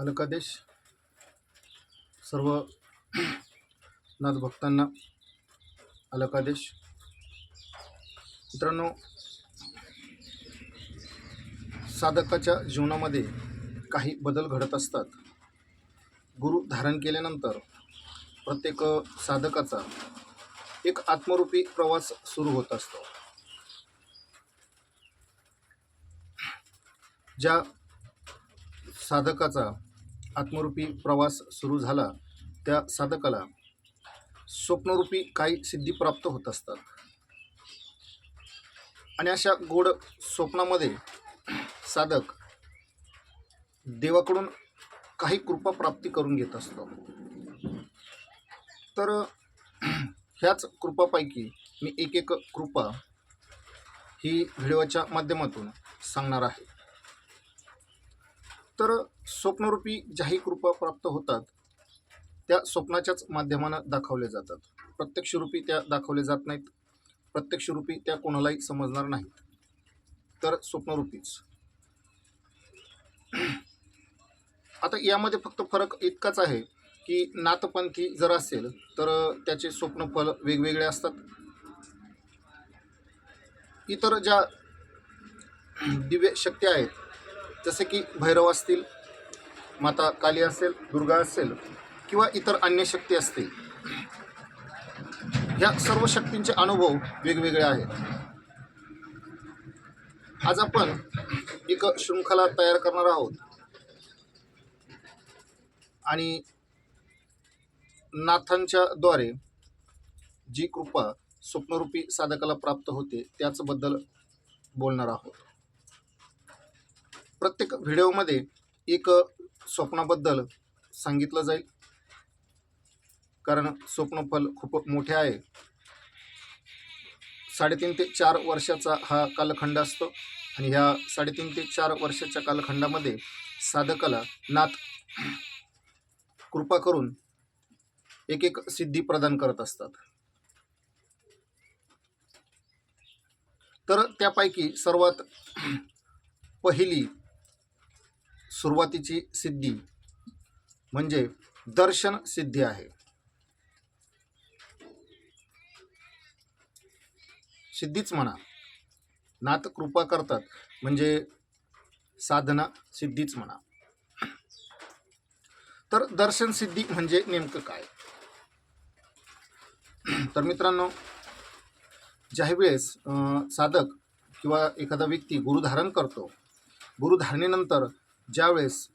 अलकादेश. सर्व नाथभक्तांना अलकादेश. मित्रांनो साधकाच्या जीवनामध्ये काही बदल घडत असतात. गुरु धारण केल्यानंतर प्रत्येक साधकाचा एक आत्मरूपी प्रवास सुरू होत असतो. ज्या साधकाचा आत्मरूपी प्रवास सुरू झाला त्या साधकाला. स्वप्नरूपी काही सिद्धी प्राप्त होत असतात. आणि अशा गोड स्वप्नामध्ये साधक देवाकडून काही कृपा प्राप्ती करून घेत असतो. तर ह्याच कृपापैकी मी एक एक कृपा ही व्हिडिओच्या माध्यमातून सांगणार आहे. तर स्वप्नरूपी ज्याही कृपा प्राप्त होतात त्या स्वप्नाच्याच माध्यमानं दाखवल्या जातात. प्रत्यक्षरूपी त्या दाखवल्या जात नाहीत. प्रत्यक्षरूपी त्या कोणालाही समजणार नाहीत. तर स्वप्नरूपीच. आता यामध्ये फक्त फरक इतकाच आहे की नाथपंथी जर असेल तर त्याचे स्वप्नफल वेगवेगळे असतात. इतर ज्या दिव्य शक्ती आहेत जसे की भैरव असतील माता काली असेल दुर्गा असेल किंवा इतर अन्य शक्ती असतील ह्या सर्व शक्तींचे अनुभव वेगवेगळे आहेत. आज आपण एक शृंखला तयार करणार आहोत. आणि नाथांच्या द्वारे जी कृपा स्वप्नरूपी साधकाला प्राप्त होते त्याचबद्दल बोलणार आहोत. प्रत्येक व्हिडिओमध्ये एक स्वप्नाबद्दल सांगितलं जाईल. कारण स्वप्नफल खूप मोठे आहे. साडेतीन ते चार वर्षाचा हा कालखंड असतो. आणि ह्या साडेतीन ते चार वर्षाच्या कालखंडामध्ये साधकाला नाथ कृपा करून एक एक सिद्धी प्रदान करत असतात. तर त्यापैकी सर्वात पहिली सुरुवातीची सिद्धी म्हणजे दर्शन सिद्धी आहे. सिद्धीच म्हणा. नाथ कृपा करतात म्हणजे साधना सिद्धीच म्हणा. तर दर्शन सिद्धी म्हणजे नेमकं काय? तर मित्रांनो ज्यावेळेस अं, साधक किंवा एखादा व्यक्ती गुरुधारण करतो गुरुधारणेनंतर ज्यावेळेस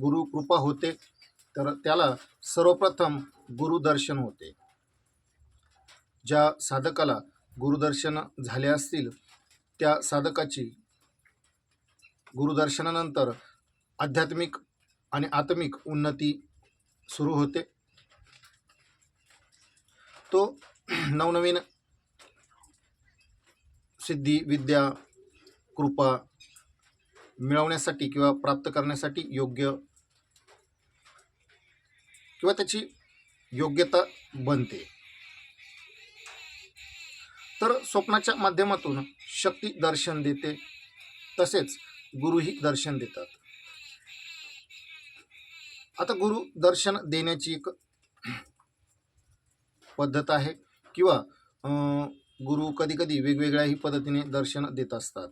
गुरु कृपा होते तर त्याला सर्वप्रथम गुरुदर्शन होते. ज्या साधकाला गुरुदर्शन झाले असतील त्या साधकाची गुरुदर्शनानंतर आध्यात्मिक आणि आत्मिक उन्नती सुरू होते. तो नवनवीन सिद्धी विद्या कृपा मिळवण्यासाठी किंवा प्राप्त करण्यासाठी योग्य किंवा त्याची योग्यता बनते. तर स्वप्नाच्या माध्यमातून शक्ती दर्शन देते तसेच गुरुही दर्शन देतात. आता गुरु दर्शन देण्याची एक पद्धत आहे किंवा गुरु कधी कधी वेगवेगळ्याही पद्धतीने दर्शन देत असतात.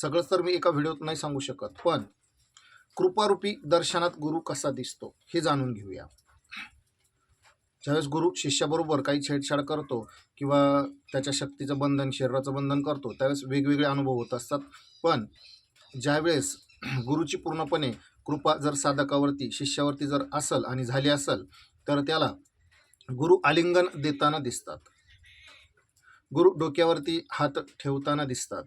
सगळंच तर मी एका व्हिडिओत नाही सांगू शकत पण कृपारूपी दर्शनात गुरु कसा दिसतो हे जाणून घेऊया. ज्यावेळेस गुरु शिष्याबरोबर काही छेडछाड करतो किंवा त्याच्या शक्तीचं बंधन शरीराचं बंधन करतो त्यावेळेस वेगवेगळे अनुभव होत असतात. पण ज्यावेळेस गुरुची पूर्णपणे कृपा जर साधकावरती शिष्यावरती जर असल आणि झाली असल तर त्याला गुरु आलिंगन देताना दिसतात. गुरु डोक्यावरती हात ठेवताना दिसतात.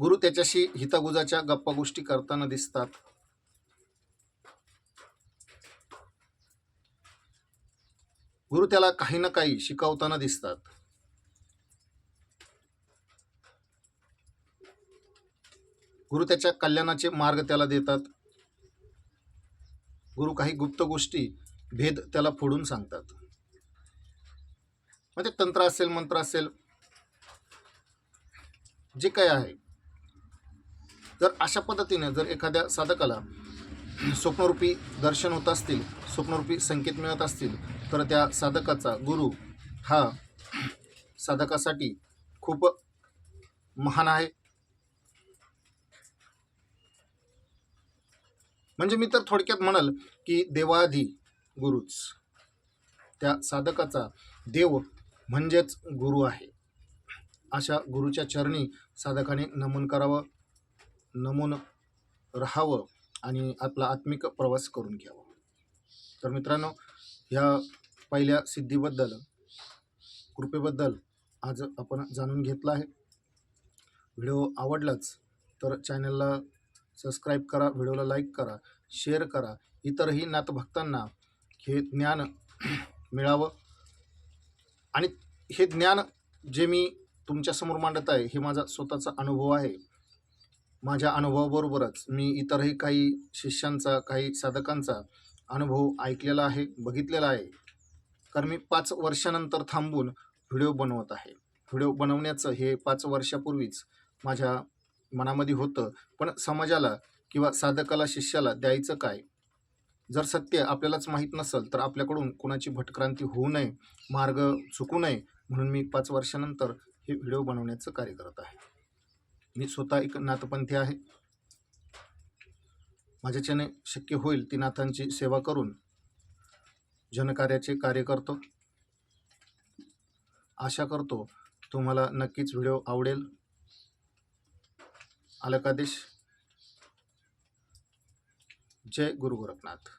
गुरु त्याच्याशी हितागुजाच्या गप्पा गोष्टी करताना दिसतात. गुरु त्याला काही ना काही शिकवताना दिसतात. गुरु त्याच्या कल्याणाचे मार्ग त्याला देतात. गुरु काही गुप्त गोष्टी भेद त्याला फोडून सांगतात. म्हणजे तंत्र असेल मंत्र असेल जे काय आहे. जर अशा पद्धतीने जर एखाद्या साधकाला स्वप्नरूपी दर्शन होत असतील स्वप्नरूपी संकेत मिळत असतील तर त्या साधकाचा गुरु हा साधकासाठी खूप महान आहे. म्हणजे मी तर थोडक्यात म्हणाल की देवाधी गुरुच. त्या साधकाचा देव म्हणजेच गुरु आहे. अशा गुरुच्या चरणी साधकाने नमन करावं. नमून राहावं आणि आपला आत्मिक प्रवास करून घ्यावा. तर मित्रांनो ह्या पहिल्या सिद्धीबद्दल कृपेबद्दल आज आपण जाणून घेतलं आहे. व्हिडिओ आवडलाच तर चॅनलला सबस्क्राईब करा व्हिडिओला लाईक करा शेअर करा. इतरही नातभक्तांना हे ज्ञान मिळावं. आणि हे ज्ञान जे मी तुमच्यासमोर मांडत आहे हे माझा स्वतःचा अनुभव आहे. माझ्या अनुभवाबरोबरच मी इतरही काही शिष्यांचा काही साधकांचा अनुभव ऐकलेला आहे बघितलेला आहे. कारण मी पाच वर्षानंतर थांबून व्हिडिओ बनवत आहे. व्हिडिओ बनवण्याचं हे पाच वर्षापूर्वीच माझ्या मनामध्ये होतं. पण समाजाला किंवा साधकाला शिष्याला द्यायचं काय? जर सत्य आपल्यालाच माहीत नसेल तर आपल्याकडून कोणाची भटक्रांती होऊ नये मार्ग चुकू नये म्हणून मी पाच वर्षानंतर हे व्हिडिओ बनवण्याचं कार्य करत आहे. मी स्वतः एक नाथपंथी आहे. माझ्याच्याने शक्य होईल ती नाथांची सेवा करून जनकार्याचे कार्य करतो. आशा करतो तुम्हाला नक्कीच व्हिडिओ आवडेल. अलकादेश जय गुरु गोरखनाथ.